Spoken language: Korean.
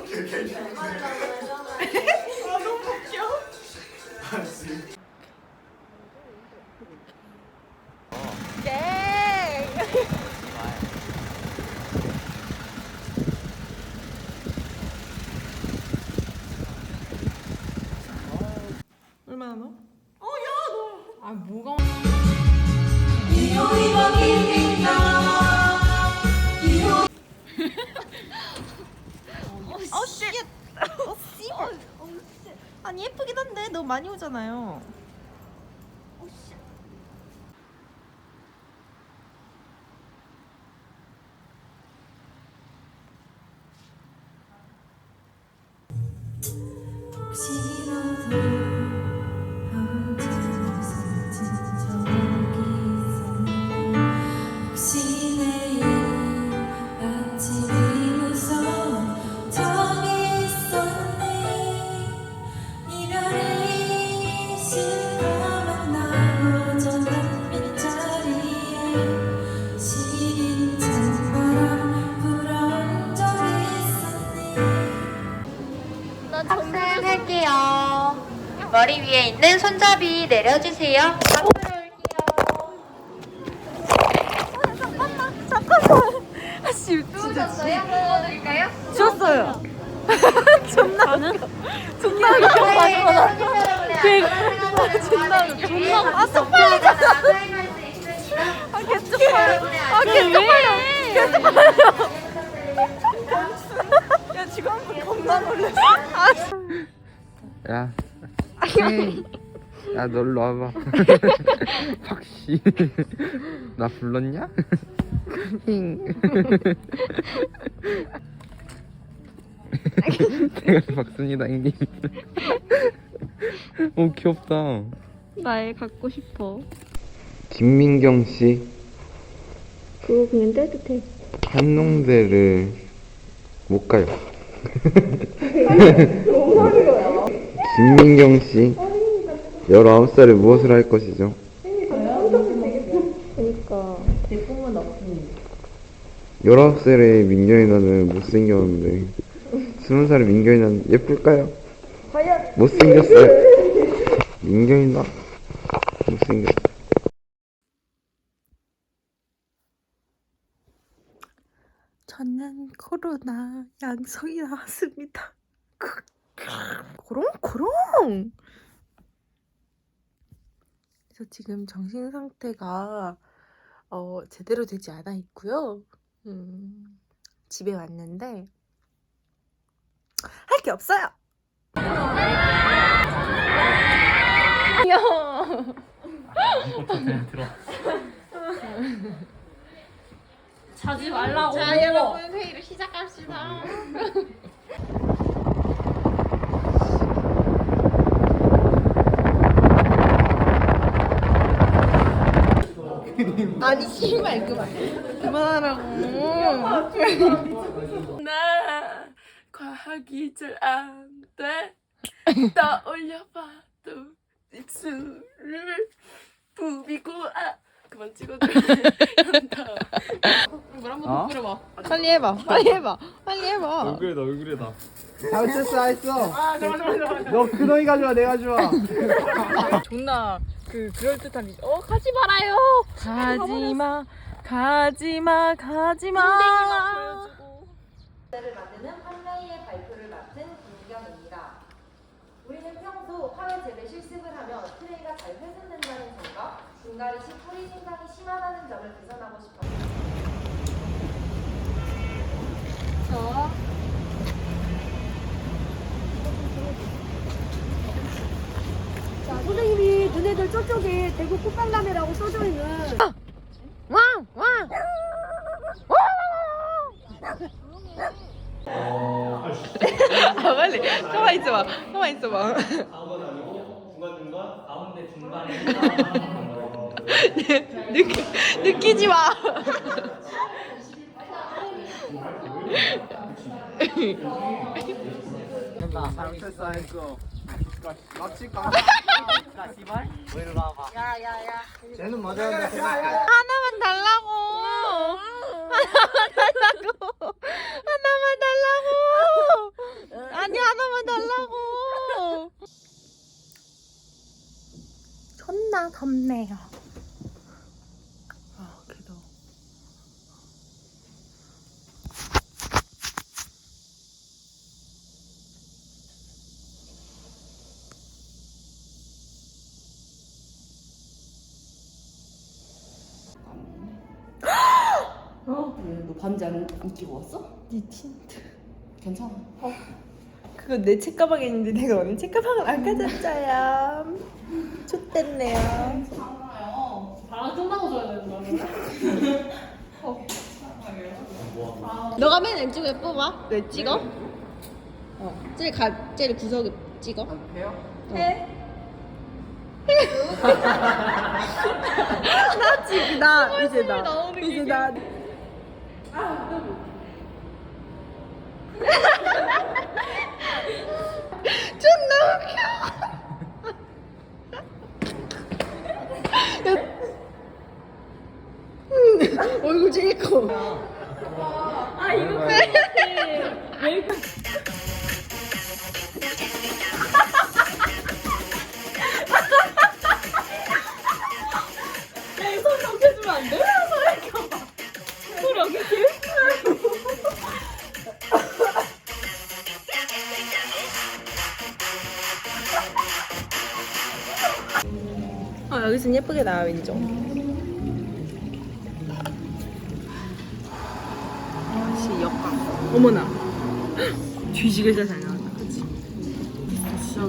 Allah'ım. 많이 오잖아요. 혹시 머리 위에 있는 손잡이 내려주세요. 아씨. 보여드릴까요? 지웠어요. 존나 웃겨. 존나 웃겨. 맞아, 그 존나 웃겨. 존나 웃겨. 아, 쪽팔리잖아. 아, 개 쪽팔려. 아, 개 쪽팔려. 개 쪽팔려. 야, 지금 한번 겁나 놀랐어. 아, 야. 헤이. 야, 너 일로 와봐. 박씨. 나 불렀냐? 힝. 내가 박순이다, 형님. 오, 귀엽다. 날 갖고 싶어. 김민경 씨. 그거 그냥 따뜻해. 한농대를 못 가요. 김민경 씨. 19살에 무엇을 할 것이죠? 그니까. 19살의 민경이 나는 못생겼는데 20살의 민경이 나는 예쁠까요? 못생겼어요. 민경이 나 못생겼어. 저는 코로나 양성이 나왔습니다. 고롱고롱. 그래서 지금 정신 상태가 어, 제대로 되지 않아 있고요. 음, 집에 왔는데 할 게 없어요. 자지 말라고. 자, 여러분 회의를 시작합시다. 아니 씨발 그만 그만하라고. 나 과학이 잘안 돼. 떠올려봐도 입술을 부비고 아 그만 찍어줘. 현타. 물 한번 더 뿌려봐. 빨리 해봐. 빨리 해봐. 빨리 해봐. 얼굴에다 얼굴에다 잘했어 잘했어 너 그놈이 가져와 내가 좋아 존나 그 그럴 듯한 어 가지 말아요. 가지마 가지마 가지마. 를 만드는 판라이의 발표를 맡은 김경입니다. 우리는 평소 화훼 재배 실습을 하며 트레이가 잘 훼손된다는 점과 분갈이 시 뿌리 생장이 심하다는 점을 개선하고 저쪽에 대구 꽃강남이라고 써져 있는 아 빨리 가만 있어봐. 가만 있어봐. 느끼 느끼지 마. 잘했어 했어 맞지 까 야야야 쟤는 맞아야 돼 하나만 달라고. 하나만 달라고. 하나만 달라고. 하나만 달라고. 존나 덥네요. 아, 그래도. 너 반지 안, 안 끼고 왔어? 니 틴트. 괜찮아. 그거 내 책가방에 있는데 내가 언니 책가방을 안 가졌어요. 좆됐네요. 아 끝나고 줘야 된다. 너가 맨 왼쪽에 뽑아. 왜 찍어? 어. 제일 가, 제일 구석에 찍어. 해요? 해. 나 지금 나 이제 나 이제 나. 얼굴 제일 커. 아 여기서 예쁘게 나와 왼쪽. 다시 역광. 어머나. 뒤지게 잘 나왔다. 그치? 진짜